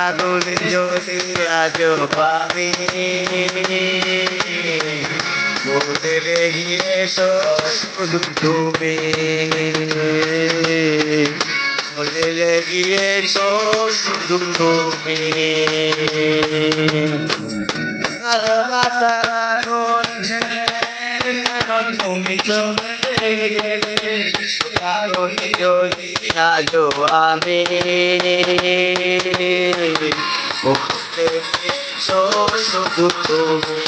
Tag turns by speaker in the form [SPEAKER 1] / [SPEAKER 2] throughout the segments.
[SPEAKER 1] আগুন জ্যোতি আজ পাবি বদলে গিয়েছো শুধু তুমি বদলে গিয়েছো শুধু তুমি তুমি চলে আজ আমি শুধু তুমি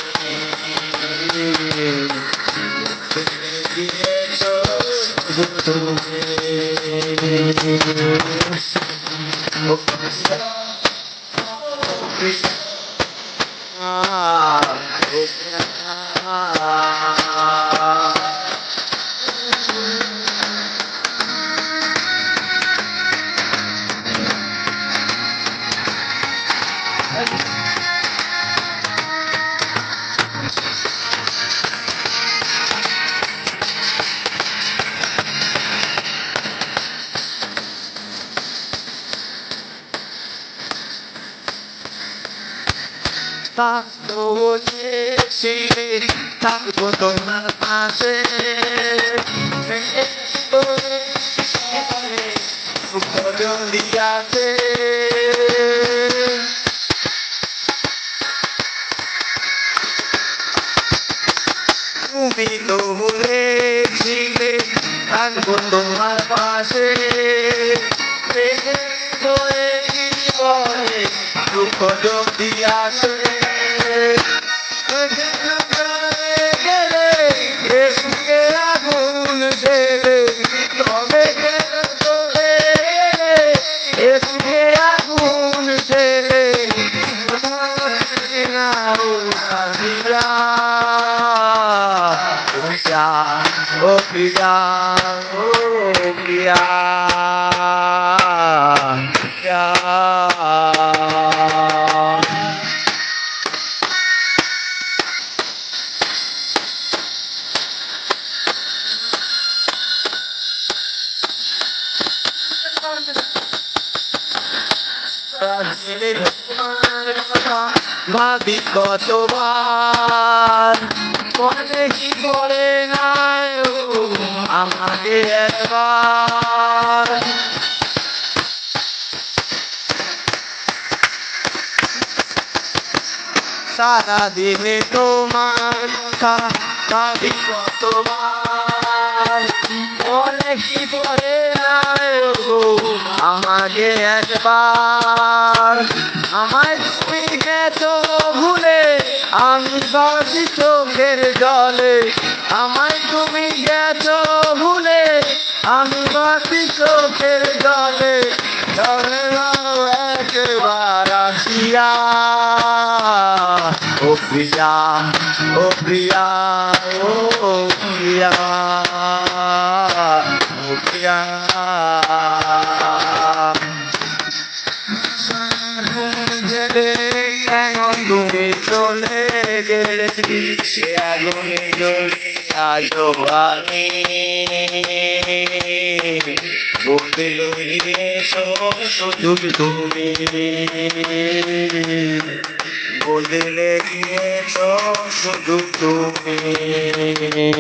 [SPEAKER 1] Tanto decir, tanto tomar pase, un olvidarte. তুমি তো বলেছিলে থাকব তোমার পাশে। দুঃখ যদি আসে আগুন ছেড়ে তবে কেন প্রিয়া ও প্রিয়া ও প্রিয়া ভাবি কতবার মনে কি করে নাই? আমাকে একবার। সারা দিনে তোমার কথা ভাবি কতবার। মনে কি করে নাই? আমাকে একবার আমায় তুমি গেছো ভুলে, আমি বাসি চোখের জলে, আমায় তুমি গেছো ভুলে, আমি বাসি চোখের জলে। নাও একবার আসিয়া। ও প্রিয়া ও প্রিয়া ও প্রিয়া ও প্রিয়া। এখন তুমি চলে গেলে সে আগুনে জ্বলে, আজও আমি। বলতে এসো, শুধু তুমি। বদলে গিয়েছো, শুধু তুমি।